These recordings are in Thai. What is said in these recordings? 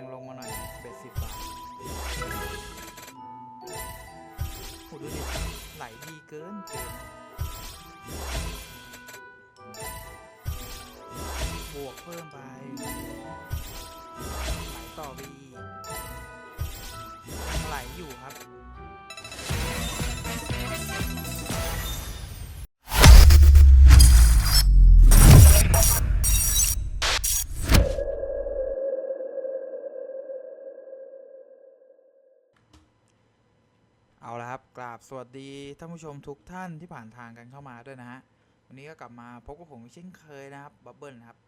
งลงมาหน่อยเบ็ดสิบบาทโหดูดิไหลดีเกินเกินบวกเพิ่มไปไหลต่อไปอีกยังไหลอยู่ครับ เอาละครับกราบสวัสดีท่านผู้ชมทุกท่านที่ผ่านทางกันเข้ามาด้วยนะฮะวันนี้ก็กลับมาพบกับผมเช่นเคยนะครับบับเบิลนะครับ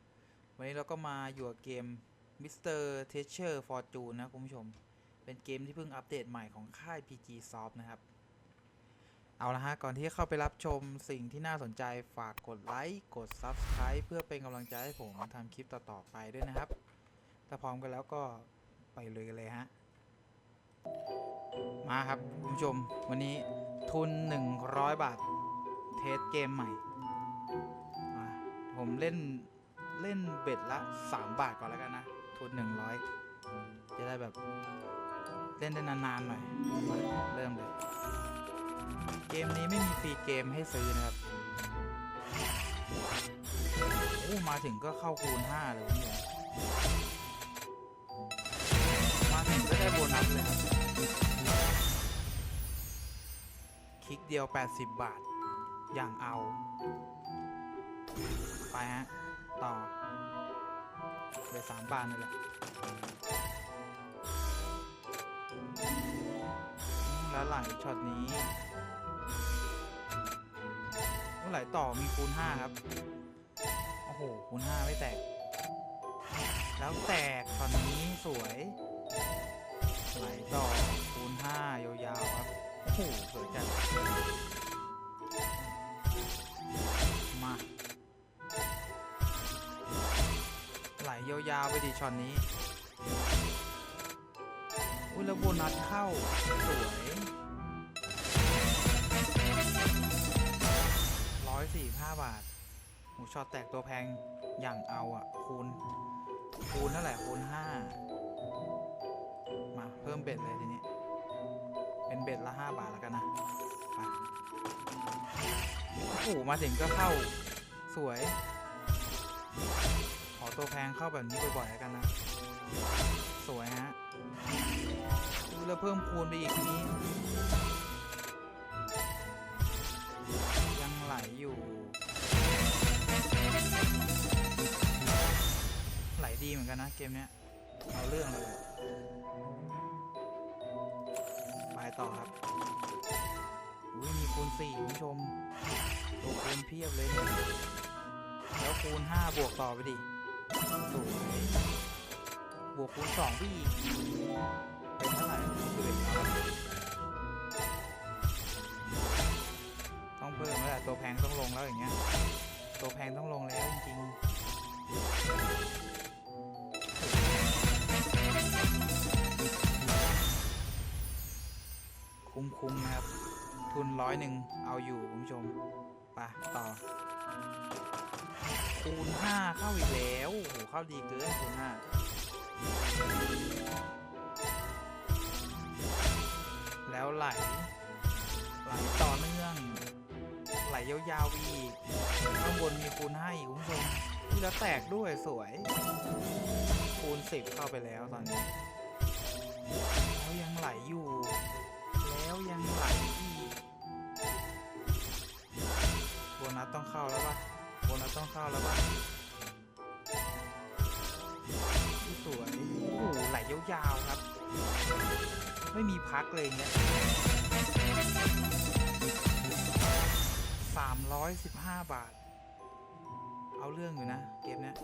วันนี้เราก็มาอยู่กับเกม Mr. Teacher Fortune นะคุณผู้ชม เป็นเกมที่เพิ่งอัปเดตใหม่ของค่าย PG Soft นะครับ เอาละฮะก่อนที่จะเข้าไปรับชมสิ่งที่น่าสนใจฝากกดไลค์กด Subscribe เพื่อเป็นกำลังใจให้ผมทำคลิปต่อๆไปด้วยนะครับ ถ้าพร้อมกันแล้วก็ไปเลยกันเลยฮะ มาครับคุณผู้ชมวันนี้ทุน 100 บาท เทสเกมใหม่ผมเล่นเล่นเบ็ดละ 3 บาทก่อนแล้วกันนะ ทุน 100 จะได้แบบเล่นได้นานๆหน่อย เริ่มเลย เกมนี้ไม่มีฟรีเกมให้ซื้อนะครับโอ้มาถึงก็เข้าคูณ 5 เลยคุณผู้ ชมมาถึงก็ได้โบนัสเลยครับ คลิกเดียว 80 บาท อย่างเอา ไปฮะ ต่อเหลือสามบาทนี่แหละแล้วไหลช็อตนี้โอ้ไหลต่อมีคูณ5ครับ โอ้โห คูณ5ไม่แตก แล้วแตกช็อตนี้สวย หสวยจัดมา ไหลยาวๆไปดิช็อตนี้ อุ้ยแล้วโบนัสเข้า สวยร้อยสี่ห้าบาทหมูช็อตแตกตัวแพงอย่างเอาอะ คูณ คูณเท่าไหร่คูณห้ามาเพิ่มเบ็ดเลยทีนี้ บ็ดละห้าบาทแล้วกันนะไปโอ้มาถึงก็เข้าสวย ขอตัวแพงเข้าแบบนี้บ่อยๆแล้วกันนะ สวยฮะดูแล้วเพิ่มคูณไปอีกนี้ ยังไหลอยู่ ไหลดีเหมือนกันนะเกมเนี้ย เอาเรื่องเลย ไปต่อครับอุ้ยมีคูณสี่คุณผู้ชมตัวคูณเพียบเลยเนี่ยแล้วคูณห้าบวกต่อไปดิสูงบวกคูณสองพี่เป็นเท่าไหร่สิบเอ็ดครับ ทุนร้อยหนึ่งเอาอยู่คุณผู้ชมไปต่อคูณห้าเข้าอีกแล้วโอ้โหเข้าดีเกินคูณห้าแล้วไหลไหลต่อเนื่อง ไหลยาวๆอีกข้างบนมีคูณห้าอีกคุณผู้ชมที่แล้วแตกด้วยสวย คูณสิบเข้าไปแล้วตอนนี้แล้วยังไหลอยู่ สต้องเข้าแล้วปะโบนัสต้องเข้าแล้วปะอุ๊ยสวยโอ้โหไหลยาวๆครับ ไม่มีพักเลยเนี่ยสามร้อยสิบห้าบาท เอาเรื่องอยู่นะ เกมเนี้ย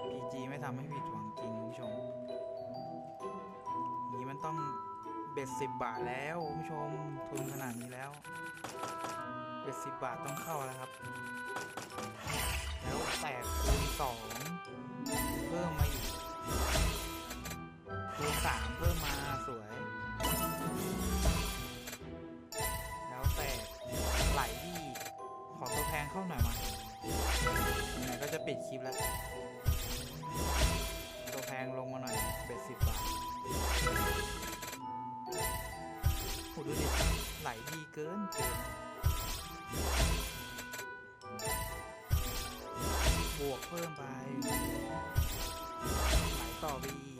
PG ไม่ทำให้ผิดหวังจริงคุณผู้ชมนี้มันต้องเบ็ดสิบบาทแล้วคุณผู้ชมทุนขนาดนี้แล้ว เบ็ดสิบบาทต้องเข้าแล้วครับ แล้วแตกคูณสองเพิ่มมาอีกคูณสามเพิ่มมาสวย แล้วแตกไหลที่ขอตัวแพงเข้าหน่อยมาไหนก็จะปิดคลิปแล้วตัวแพงลงมาหน่อยเบ็ดสิบบาทโหดูดิไหลดีเกินเกิน บวกเพิ่มไปไหลต่อไปอีก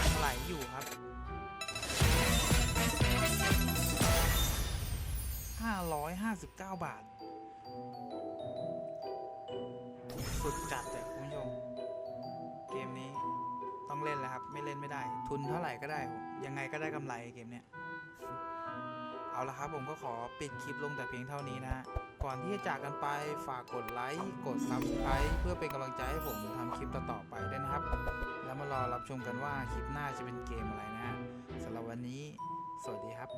ยังไหลอยู่ครับ559บาท สุดจัดเลยคุณผู้ชม เกมนี้ต้องเล่นแล้วครับ ไม่เล่นไม่ได้ ทุนเท่าไหร่ก็ได้ ยังไงก็ได้กำไรเกมเนี้ย เอาละครับผมก็ขอปิดคลิปลงแต่เพียงเท่านี้นะฮะก่อนที่จะจากกันไปฝากกดไลค์ กด Subscribe เพื่อเป็นกำลังใจให้ผมทำคลิปต่อๆไปด้วยนะครับ แล้วมารอรับชมกันว่าคลิปหน้าจะเป็นเกมอะไรนะฮะสำหรับวันนี้ สวัสดีครับ